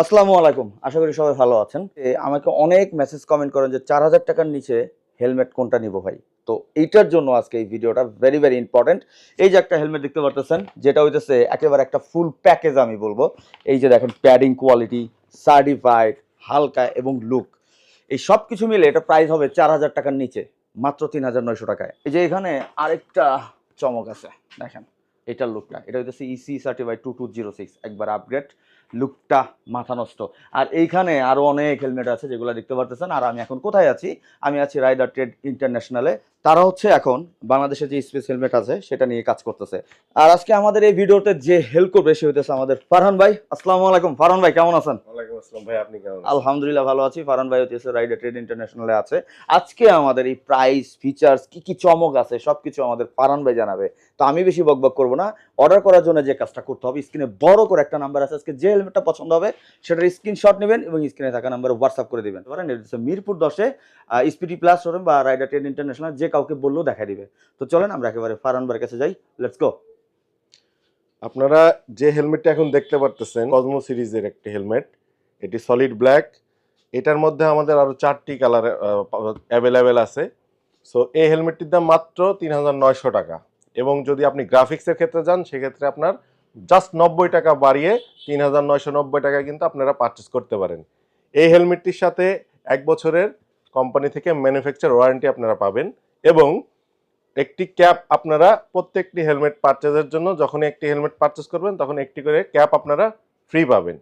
আসসালামু আলাইকুম। আশা করি সবাই ভালো আছেন। আমাকে অনেক মেসেজ কমেন্ট করেন যে চার হাজার টাকার নিচে হেলমেট কোনটা নিব ভাই? তো এইটার জন্য আজকে এই ভিডিওটা ভেরি ভেরি ইম্পর্টেন্ট এই যে একটা হেলমেট দেখতে পারতেছেন, যেটা হইতেছে একেবারে একটা ফুল প্যাকেজ আমি বলব। এই যে দেখেন প্যাডিং কোয়ালিটি সার্টিফাইড হালকা এবং লুক এই সব কিছু মিলে এটা প্রাইস হবে চার হাজার টাকার নিচে, মাত্র তিন হাজার নয়শো টাকায়। এই যে এখানে আরেকটা চমক আছে, দেখেন। এটার লুকটা এটা হইতেছে EC certified two two zero six একবার আপগ্রেড লুকটা মাথা নষ্ট। আর এইখানে আরও অনেক হেলমেট আছে যেগুলো দেখতে পারতেছেন। আর আমি এখন কোথায় আছি? আমি আছি রাইডার ট্রেড ইন্টারন্যাশনালে তারা হচ্ছে এখন বাংলাদেশে যে স্পেস হেলমেট আছে সেটা নিয়ে কাজ করতেছে। আর আজকে আমাদের এই ভিডিওতে যে হেল্প করবে সে হইতেছে আমাদের ফারহান ভাই। আসসালামু আলাইকুম। ফারহান ভাই কেমন আছেন? আলহামদুলিল্লাহ ভালো আছি। ফারহান ভাই হচ্ছে রাইডার ট্রেড ইন্টারন্যাশনালে আছে। আজকে আমাদের এই প্রাইস ফিচার্স কি কি চমক আছে সবকিছু আমাদের ফারহান ভাই জানাবে। তো আমি বেশি বকবক করব না। অর্ডার করার জন্য যে কাজটা করতে হবে স্ক্রিনে বড় করে একটা নাম্বার আছে। আজকে যে হেলমেটটা পছন্দ হবে, সেটার স্ক্রিনশট নেবেন এবং স্ক্রিনে থাকা নাম্বারে হোয়াটসঅ্যাপ করে দেবেন। পারেন মিরপুর দশে স্পিডি প্লাস শোরুম বা রাইডার ট্রেড ইন্টারন্যাশনাল যে কাউকে বললেও দেখা দিবে। তো চলেন আমরা একেবারে ফারানবার কাছে যাই। লেটস গো আপনারা যে হেলমেটটা এখন দেখতে পারতেছেন কসমো সিরিজের একটি হেলমেট এটি সলিড ব্ল্যাক এটার মধ্যে আমাদের আরও চারটি কালার অ্যাভেলেবেল আছে। সো এই হেলমেটটির দাম মাত্র তিন হাজার নয়শো টাকা। এবং যদি আপনি গ্রাফিক্সের ক্ষেত্রে যান, সেক্ষেত্রে আপনার জাস্ট নব্বই টাকা বাড়িয়ে তিন হাজার নয়শো নব্বই টাকা কিন্তু আপনারা পারচেস করতে পারেন। এই হেলমেটটির সাথে এক বছরের কোম্পানি থেকে ম্যানুফ্যাকচার ওয়ারেন্টি আপনারা পাবেন এবং একটি ক্যাপ আপনারা প্রত্যেকটি হেলমেট পারচেজের জন্য যখন একটি হেলমেট পারচেজ করবেন তখন একটি করে ক্যাপ আপনারা ফ্রি পাবেন।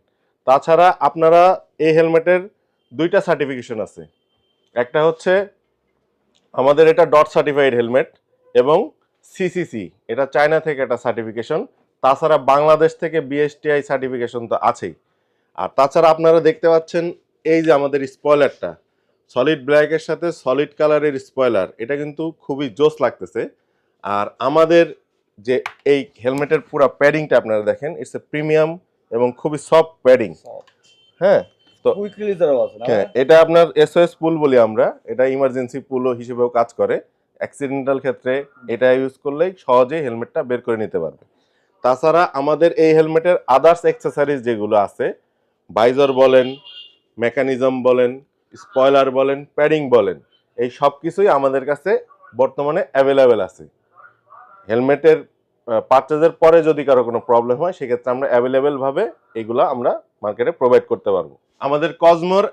তাছাড়া আপনারা এই হেলমেটের দুইটা সার্টিফিকেশন আছে। একটা হচ্ছে আমাদের এটা ডট সার্টিফাইড হেলমেট এবং সিসিসি এটা চায়না থেকে একটা সার্টিফিকেশন তাছাড়া বাংলাদেশ থেকে বিএসটিআই সার্টিফিকেশন তো আছেই। আর তাছাড়া আপনারা দেখতে পাচ্ছেন এই যে আমাদের স্পয়লারটা সলিড ব্ল্যাকের সাথে সলিড কালারের স্পয়লার এটা কিন্তু খুবই জোস লাগতেছে। আর আমাদের যে এই হেলমেটের পুরো প্যাডিংটা আপনারা দেখেন ইটস এ প্রিমিয়াম এবং খুবই সফট প্যাডিং হ্যাঁ তো হ্যাঁ এটা আপনার এসওএস পুল বলি আমরা এটা ইমার্জেন্সি পুলও হিসেবেও কাজ করে। অ্যাক্সিডেন্টাল ক্ষেত্রে এটা ইউজ করলেই সহজেই হেলমেটটা বের করে নিতে পারবে। তাছাড়া আমাদের এই হেলমেটের আদার্স অ্যাক্সেসরিজ যেগুলো আছে বাইজর বলেন মেকানিজম বলেন স্পয়লার বলেন প্যাডিং বলেন, এই সব কিছুই আমাদের কাছে বর্তমানে অ্যাভেলেবেল আছে। হেলমেটের পারচেজের পরে যদি কারও কোনো প্রবলেম হয়, সেক্ষেত্রে আমরা অ্যাভেলেবেলভাবে এগুলো আমরা মার্কেটে প্রোভাইড করতে পারব। আমাদের কসমোর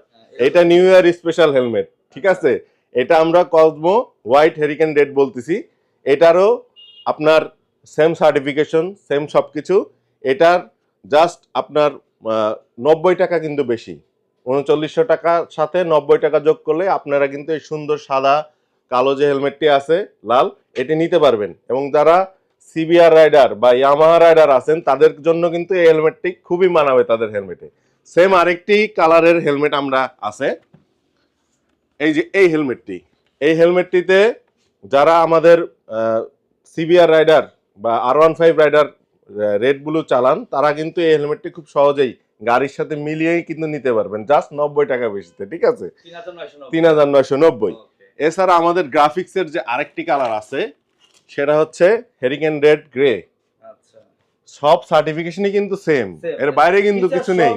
এটা নিউ ইয়ার স্পেশাল হেলমেট ঠিক আছে? এটা আমরা কসমো হোয়াইট হেরিকেন রেড বলতেছি। এটারও আপনার সেম সার্টিফিকেশন সেম সব কিছু এটার জাস্ট আপনার নব্বই টাকা কিন্তু বেশি। উনচল্লিশশো টাকার সাথে নব্বই টাকা যোগ করলে আপনারা কিন্তু এই সুন্দর সাদা, কালো যে হেলমেটটি আছে, লাল, এটি নিতে পারবেন। এবং যারা সিবিআর রাইডার বা ইয়ামাহা রাইডার আছেন, তাদের জন্য কিন্তু এই হেলমেটটি খুবই মানাবে তাদের হেলমেটে সেম আরেকটি কালারের হেলমেট আমরা আছে। এই যে এই হেলমেটটি এই হেলমেটটিতে যারা আমাদের সিবিআর রাইডার বা R one five rider red blue চালান তারা কিন্তু এই হেলমেটটি খুব সহজেই গাড়ির সাথে মিলিয়েই কিন্তু নিতে পারবেন। জাস্ট নব্বই টাকা বেশিতে ঠিক আছে? তিন হাজার নয়শো নব্বই। এছাড়া আমাদের গ্রাফিক্সের যে আরেকটি কালার আছে সেটা হচ্ছে হেরিকেন রেড গ্রে সব সার্টিফিকেশনই কিন্তু সেম এর বাইরে কিন্তু কিছু নেই।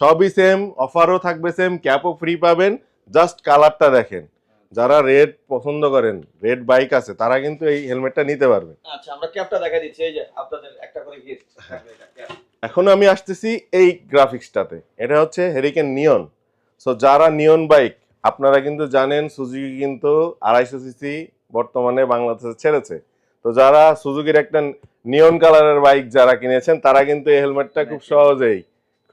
সবই সেম অফারও থাকবে সেম ক্যাপও ফ্রি পাবেন। জাস্ট কালারটা দেখেন। যারা রেড পছন্দ করেন রেড বাইক আছে তারা কিন্তু এই হেলমেটটা নিতে পারবে। আচ্ছা আমরা ক্যাপটা দেখা দিচ্ছি এই যে আপনাদের একটা করে গিফট এখন আমি আসতেছি এই গ্রাফিক্সটাতে এটা হচ্ছে হেরিকেন নিয়ন সো যারা নিয়ন বাইক আপনারা কিন্তু জানেন সুজুকি কিন্তু আড়াইশো সিসি বর্তমানে বাংলাদেশে ছেড়েছে। তো যারা সুজুকির একটা নিয়ন কালারের বাইক যারা কিনেছেন তারা কিন্তু এই হেলমেটটা খুব সহজেই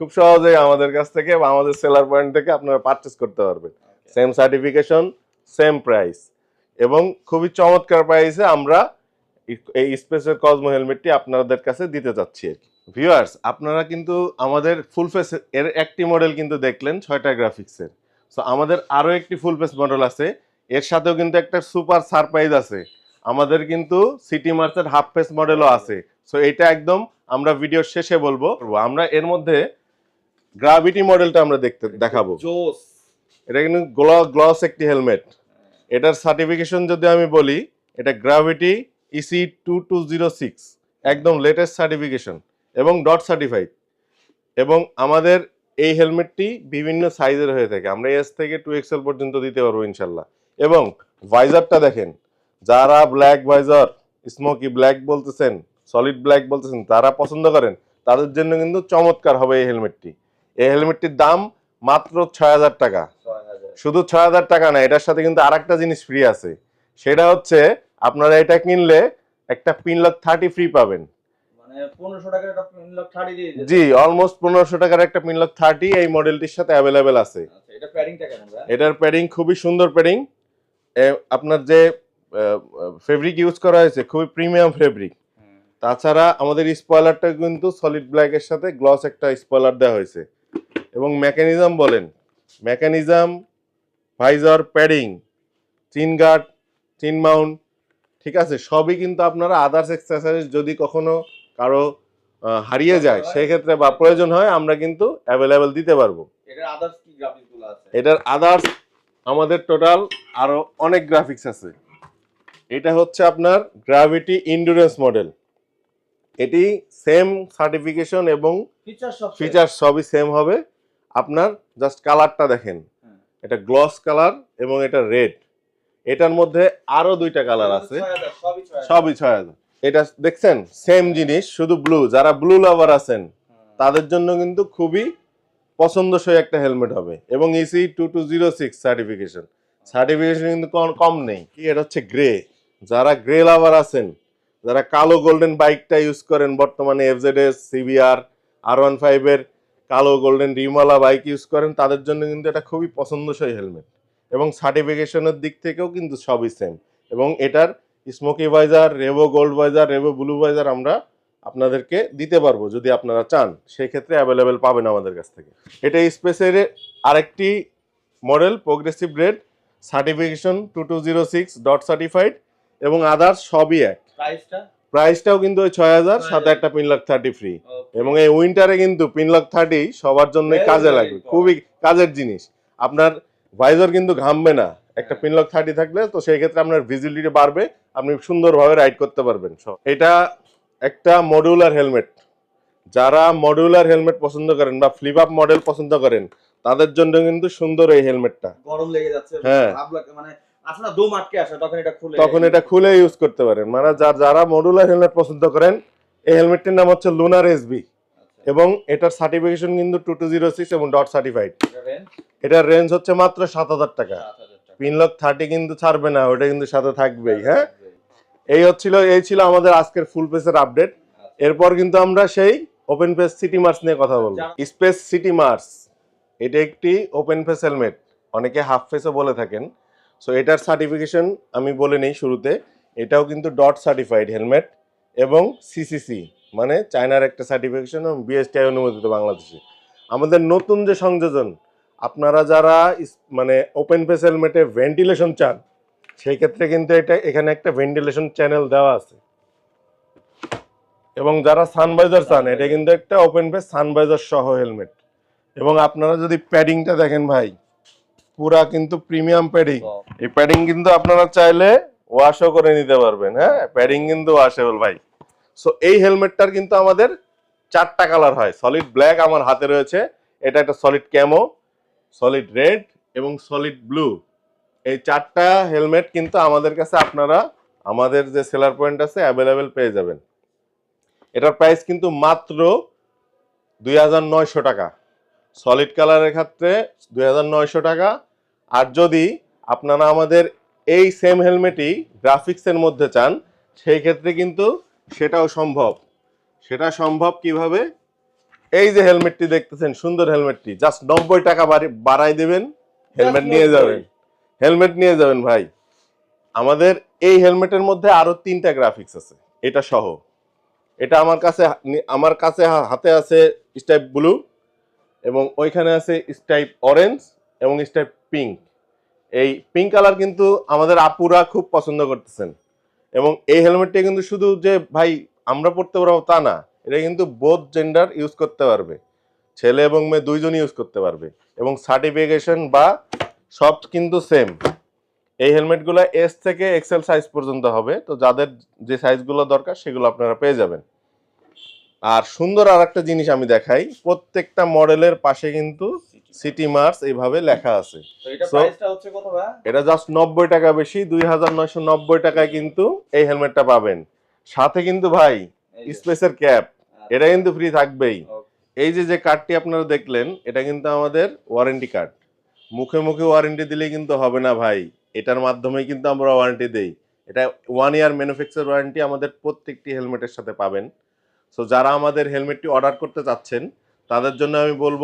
খুব সহজেই আমাদের কাছ থেকে বা আমাদের সেলার পয়েন্ট থেকে আপনারা পারচেস করতে পারবেন। সেম সার্টিফিকেশন সেম প্রাইস এবং খুবই চমৎকার প্রাইসে আমরা এই স্পেসের কজমো হেলমেটটি আপনাদের কাছে দিতে চাচ্ছি আর কি। ভিউয়ার্স আপনারা কিন্তু আমাদের ফুল ফেস এর একটি মডেল কিন্তু দেখলেন ছয়টা গ্রাফিক্সের সো আমাদের আরও একটি ফুল ফেস মডেল আছে। এর সাথেও কিন্তু একটা সুপার সারপ্রাইজ আছে। আমাদের কিন্তু সিটি মার্চের হাফ ফেস মডেলও আছে। সো এটা একদম আমরা ভিডিওর শেষে বলব। আমরা এর মধ্যে গ্রাভিটি মডেলটা আমরা দেখতে দেখাবো। এটা কিন্তু গ্লস একটি হেলমেট এটার সার্টিফিকেশন যদি আমি বলি এটা gravity EC two two zero six একদম লেটেস্ট সার্টিফিকেশন এবং ডট সার্টিফাইড এবং আমাদের এই হেলমেটটি বিভিন্ন সাইজের হয়ে থাকে। আমরা এস থেকে টু এক্সেল পর্যন্ত দিতে পারব ইনশাল্লাহ। এবং ভাইজারটা দেখেন যারা ব্ল্যাক ভাইজার স্মোকি ব্ল্যাক বলতেছেন সলিড ব্ল্যাক বলতেছেন তারা পছন্দ করেন তাদের জন্য কিন্তু চমৎকার হবে এই হেলমেটটি এই হেলমেটটির দাম মাত্র ছয় হাজার টাকা। শুধু ছয় হাজার টাকা না এটার সাথে কিন্তু আরেকটা জিনিস ফ্রি আছে। সেটা হচ্ছে আপনারা এটা কিনলে একটা পিন লক থার্টি ফ্রি পাবেন। মানে একটা। জি অলমোস্ট পনেরোশো টাকার একটা পিন লক থার্টি এই মডেলটির সাথে অ্যাভেলেবেল আছে। আচ্ছা এটার প্যাডিং খুবই সুন্দর প্যাডিং আপনার যে ফেব্রিক ইউজ করা হয়েছে খুবই প্রিমিয়াম ফেব্রিক তাছাড়া আমাদের স্পয়লারটা কিন্তু সলিড ব্ল্যাকের সাথে গ্লস একটা স্পয়লার দেওয়া হয়েছে। এবং মেকানিজম বলেন। Mechanism visor padding chin guard chin mount ঠিক আছে? সবই কিন্তু আপনারা আদার্স এক্সারসাইজ যদি কখনো কারও হারিয়ে যায় সেক্ষেত্রে বা প্রয়োজন হয় আমরা কিন্তু অ্যাভেলেবেল দিতে পারব। এটার আদার্স কি গ্রাফিক্স আছে? এটার আদার্স আমাদের টোটাল আরও অনেক গ্রাফিক্স আছে। এটা হচ্ছে আপনার গ্রাভিটি ইন্ডুরেন্স মডেল এটি সেম সার্টিফিকেশন এবং ফিচার সবই সেম হবে। আপনার জাস্ট কালারটা দেখেন। এটা গ্লস কালার এবং এটা রেড এটার মধ্যে আরও দুইটা কালার আছে। সবই ছয় হাজার। এটা দেখছেন সেম জিনিস শুধু ব্লু যারা ব্লু লাভার আছেন তাদের জন্য কিন্তু খুবই পছন্দসই একটা হেলমেট হবে এবং EC two two zero six certification certification কিন্তু কম- কম নেই। কি এটা হচ্ছে গ্রে যারা গ্রে লাভার আছেন যারা কালো গোল্ডেন বাইকটা ইউজ করেন, বর্তমানে এফজেডএস সিবিআর আর ওয়ান ফাইভের কালো গোল্ডেন রিমালা বাইক ইউজ করেন, তাদের জন্য কিন্তু এটা খুবই পছন্দসই হেলমেট এবং সার্টিফিকেশনের দিক থেকেও কিন্তু সবই সেম এবং এটার smoky visor revo gold visor revo blue visor আমরা আপনাদেরকে দিতে পারব, যদি আপনারা চান। সেই ক্ষেত্রে অ্যাভেলেবেল পাবেন আমাদের কাছ থেকে। এটা স্পেসের আরেকটি model progressive red certification two two zero six dot certified এবং আদার্স সবই এক। প্রাইসটাও কিন্তু ওই ছয় হাজার সাথে একটা পিন লক থার্টি ফ্রি এবং এই উইন্টারে কিন্তু পিন লক থার্টি সবার জন্যই কাজে লাগবে। খুবই কাজের জিনিস। আপনার ভাইজার কিন্তু ঘামবে না। একটা পিন লক থার্টি থাকলে তো সেই ক্ষেত্রে আপনার ভিজিবিলিটি বাড়বে আপনি সুন্দরভাবে রাইড করতে পারবেন। এটা একটা মডিউলার হেলমেট যারা মডিউলার হেলমেট পছন্দ করেন বা ফ্লিপ আপ মডেল পছন্দ করেন তাদের জন্য কিন্তু সুন্দর এই হেলমেটটা গরম লেগে যাচ্ছে হ্যাঁ। মানে দম আটকে আসে তখন এটা খুলে তখন এটা খুলে ইউজ করতে পারেন। মানে যার যারা মডিউলার হেলমেট পছন্দ করেন এই হেলমেটটির নাম হচ্ছে লুনার এসবি আচ্ছা, এবং এটার সার্টিফিকেশন কিন্তু টু টু জিরো সিক্স এবং ডট সার্টিফাইড এটার রেঞ্জ হচ্ছে মাত্র সাত হাজার টাকা। 7,000 টাকা। পিনলক থার্টি কিন্তু ছাড়বে না ওটা কিন্তু সাথে থাকবেই হ্যাঁ? এই হচ্ছিল এই ছিল আমাদের আজকের ফুল পেসের আপডেট এরপর কিন্তু আমরা সেই ওপেন পেস সিটি মার্স নিয়ে কথা বলব। স্পেস সিটি মার্স এটা একটি ওপেন ফেস হেলমেট অনেকে হাফ ফেসও বলে থাকেন। সো এটার সার্টিফিকেশন আমি বলে নেই শুরুতে। এটাও কিন্তু ডট সার্টিফাইড হেলমেট এবং সিসিসি মানে চায়নার একটা সার্টিফিকেশন এবং বিএসটিআই অনুমোদিত বাংলাদেশে। আমাদের নতুন যে সংযোজন, আপনারা যারা মানে ওপেন ফেস হেলমেটে ভেন্টিলেশন চান, সেই ক্ষেত্রে কিন্তু এটা, এখানে একটা ভেন্টিলেশন চ্যানেল দেওয়া আছে। এবং যারা সানভাইজার চান, এটা কিন্তু একটা ওপেন ফেস সানভাইজার সহ হেলমেট এবং আপনারা যদি প্যাডিংটা দেখেন ভাই পুরা কিন্তু প্রিমিয়াম প্যাডিং এই প্যাডিং কিন্তু আপনারা চাইলে ওয়াশও করে নিতে পারবেন হ্যাঁ? প্যাডিং কিন্তু ওয়াশেবল ভাই। সো এই হেলমেটটার কিন্তু আমাদের চারটা কালার হয়। সলিড ব্ল্যাক আমার হাতে রয়েছে। এটা একটা সলিড ক্যামো সলিড রেড এবং সলিড ব্লু এই চারটা হেলমেট কিন্তু আমাদের কাছে আপনারা আমাদের যে সেলার পয়েন্ট আছে অ্যাভেলেবেল পেয়ে যাবেন। এটার প্রাইস কিন্তু মাত্র দুই হাজার নয়শো টাকা। সলিড কালারের ক্ষেত্রে দুই হাজার নয়শো টাকা। আর যদি আপনারা আমাদের এই সেম হেলমেটই গ্রাফিক্সের মধ্যে চান সেই ক্ষেত্রে কিন্তু সেটাও সম্ভব। সেটা সম্ভব কীভাবে? এই যে হেলমেটটি দেখতেছেন সুন্দর হেলমেটটি জাস্ট নব্বই টাকা বাড়ি- বাড়াই দেবেন হেলমেট নিয়ে যাবেন। হেলমেট নিয়ে যাবেন ভাই। আমাদের এই হেলমেটের মধ্যে আরও তিনটা গ্রাফিক্স আছে এটা সহ। এটা আমার কাছে আমার কাছে হাতে আছে স্টাইপ ব্লু। এবং ওইখানে আছে স্টাইপ অরেঞ্জ এবং স্টাইপ পিঙ্ক এই পিঙ্ক কালার কিন্তু আমাদের আপুরা খুব পছন্দ করতেছেন। এবং এই হেলমেটটা কিন্তু শুধু যে, ভাই, আমরা পড়তে পারব তা না, এটা কিন্তু বোথ জেন্ডার ইউজ করতে পারবে। ছেলে এবং মেয়ে দুইজনই ইউজ করতে পারবে। এবং সার্টিফিকেশন বা সব কিন্তু সেম এই হেলমেটগুলো এস থেকে এক্সেল সাইজ পর্যন্ত হবে। তো যাদের যে সাইজগুলো দরকার, সেগুলো আপনারা পেয়ে যাবেন। আর সুন্দর আর একটা জিনিস আমি দেখাই প্রত্যেকটা মডেলের পাশে কিন্তু সিটি মার্স এইভাবে লেখা আছে। এটা জাস্ট নব্বই টাকা বেশি দুই হাজার নয়শো নব্বই টাকায় কিন্তু এই হেলমেটটা পাবেন। সাথে কিন্তু ভাই স্পেসের ক্যাপ এটা কিন্তু ফ্রি থাকবেই। এই যে যে কার্ডটি আপনারা দেখলেন এটা কিন্তু আমাদের ওয়ারেন্টি কার্ড মুখে মুখে ওয়ারেন্টি দিলে কিন্তু হবে না ভাই। এটার মাধ্যমে কিন্তু আমরা ওয়ারেন্টি দেই। এটা ওয়ান ইয়ার ম্যানুফ্যাকচার ওয়ারেন্টি আমাদের প্রত্যেকটি হেলমেটের সাথে পাবেন। সো যারা আমাদের হেলমেটটি অর্ডার করতে চাচ্ছেন, তাদের জন্য আমি বলব,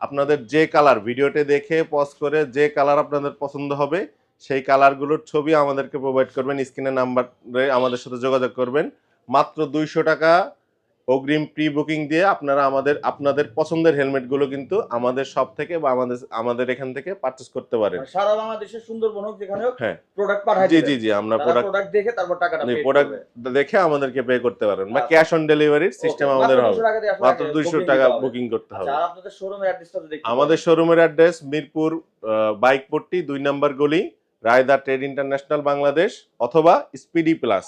আপনাদের যে কালার ভিডিওটি দেখে পজ করে, যে কালার আপনাদের পছন্দ হবে, সেই কালারগুলোর ছবি আমাদেরকে প্রোভাইড করবেন। স্ক্রিনের নাম্বারে আমাদের সাথে যোগাযোগ করবেন। মাত্র দুইশো টাকা অগ্রিম প্রি বুকিং দিয়ে আপনারা আমাদের আপনাদের পছন্দের হেলমেটগুলো কিন্তু আমাদের শপ থেকে বা আমাদের আমাদের এখান থেকে পারচেস করতে পারেন। মানে সারা বাংলাদেশের সুন্দরবন হোক যেখানে হোক হ্যাঁ। প্রোডাক্ট পাঠাই জি জি জি আমরা প্রোডাক্ট প্রোডাক্ট দেখে তারপর টাকাটা প্রোডাক্ট দেখে আমাদেরকে পে করতে পারেন। বা। ক্যাশ অন ডেলিভারির সিস্টেম আমাদের হবে। 200 মাত্র আগে দুইশো booking টাকা বুকিং করতে হবে। আচ্ছা, আর আপনাদের শোরুমের অ্যাড্রেসটা তো দেখতে আমাদের শোরুমের অ্যাড্রেস মিরপুর বাইক পট্টি দুই নম্বর গলি রায়দা ট্রেড ইন্টারন্যাশনাল বাংলাদেশ অথবা স্পিডি প্লাস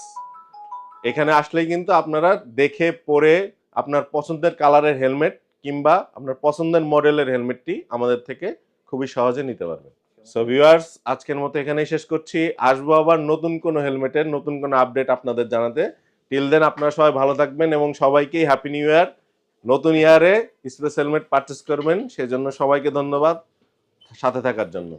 এখানে আসলেই কিন্তু আপনারা দেখে পরে আপনার পছন্দের কালারের হেলমেট কিংবা আপনার পছন্দের মডেলের হেলমেটটি আমাদের থেকে খুবই সহজে নিতে পারবেন। সো ভিউয়ার্স আজকের মতো এখানেই শেষ করছি। আসব আবার নতুন কোনো হেলমেটের নতুন কোনো আপডেট আপনাদের জানাতে। টিল দেন আপনারা সবাই ভালো থাকবেন এবং সবাইকেই হ্যাপি নিউ ইয়ার নতুন ইয়ারে স্পেস হেলমেট পারচেস করবেন, সেজন্য সবাইকে ধন্যবাদ। সাথে থাকার জন্য।